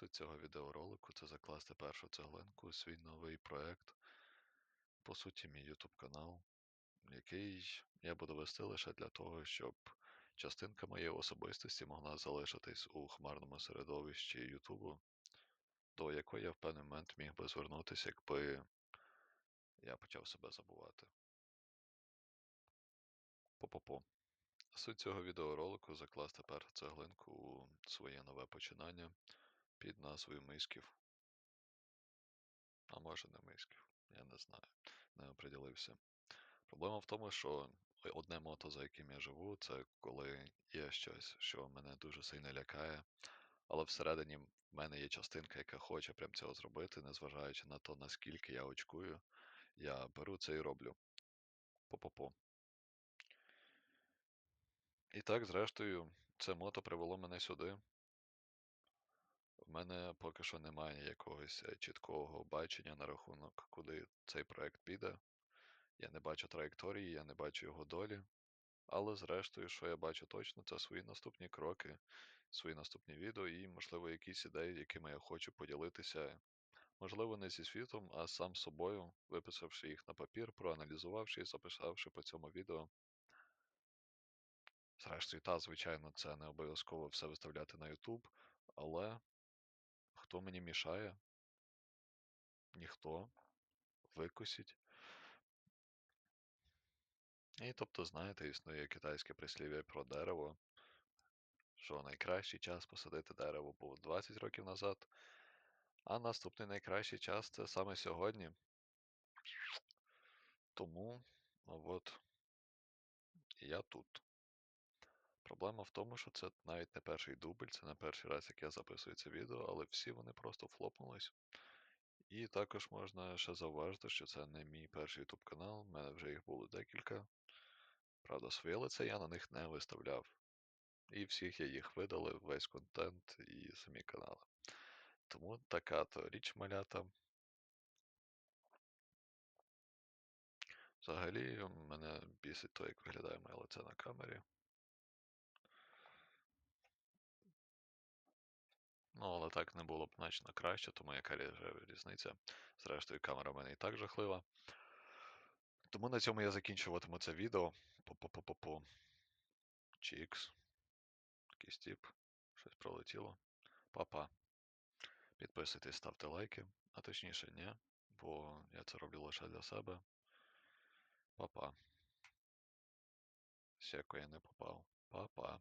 Суть цього відеоролику це закласти першу цеглинку у свій новий проект, по суті, мій YouTube канал, який я буду вести лише для того, щоб частинка моєї особистості могла залишитись у хмарному середовищі Ютубу, до якої я в певний момент міг би звернутися, якби я почав себе забувати. По-по-по. Суть цього відеоролику закласти першу цеглинку у своє нове починання під назвою Мисків. А може не Мисків, я не знаю, не оприділився. Проблема в тому, що одне мото, за яким я живу, це коли є щось, що мене дуже сильно лякає, але всередині в мене є частинка, яка хоче прям цього зробити, незважаючи на то, наскільки я очкую, я беру це і роблю. По-по-по. І так, зрештою, це мото привело мене сюди. В мене поки що немає якогось е, чіткого бачення на рахунок, куди цей проект піде. Я не бачу траєкторії, я не бачу його долі. Але зрештою, що я бачу точно, це свої наступні кроки, свої наступні відео і, можливо, якісь ідеї, якими я хочу поділитися. Можливо, не зі світом, а сам собою, виписавши їх на папір, проаналізувавши і записавши по цьому відео. Зрештою, та, звичайно, це не обов'язково все виставляти на YouTube, але хто мені мішає? Ніхто. Викосіть. І тобто, знаєте, існує китайське прислів'я про дерево, що найкращий час посадити дерево був 20 років назад, а наступний найкращий час це саме сьогодні. Тому, от, я тут. Проблема в тому, що це навіть не перший дубль, це не перший раз, як я записую це відео, але всі вони просто флопнулись. І також можна ще зауважити, що це не мій перший YouTube канал, в мене вже їх було декілька. Правда, своє лице я на них не виставляв. І всіх я їх видалив, весь контент і самі канали. Тому така то річ малята. Взагалі, мене бісить то, як виглядає моє лице на камері. Ну, але так не було б значно краще, тому яка різниця. Зрештою, камера в мене і так жахлива. Тому на цьому я закінчуватиму це відео. По-по-по-по-по. Чікс. Якийсь тип. Щось пролетіло. Па-па. Підписуйтесь, ставте лайки, а точніше, ні, бо я це роблю лише для себе. Па-па. Сяко я не попав. Па-па.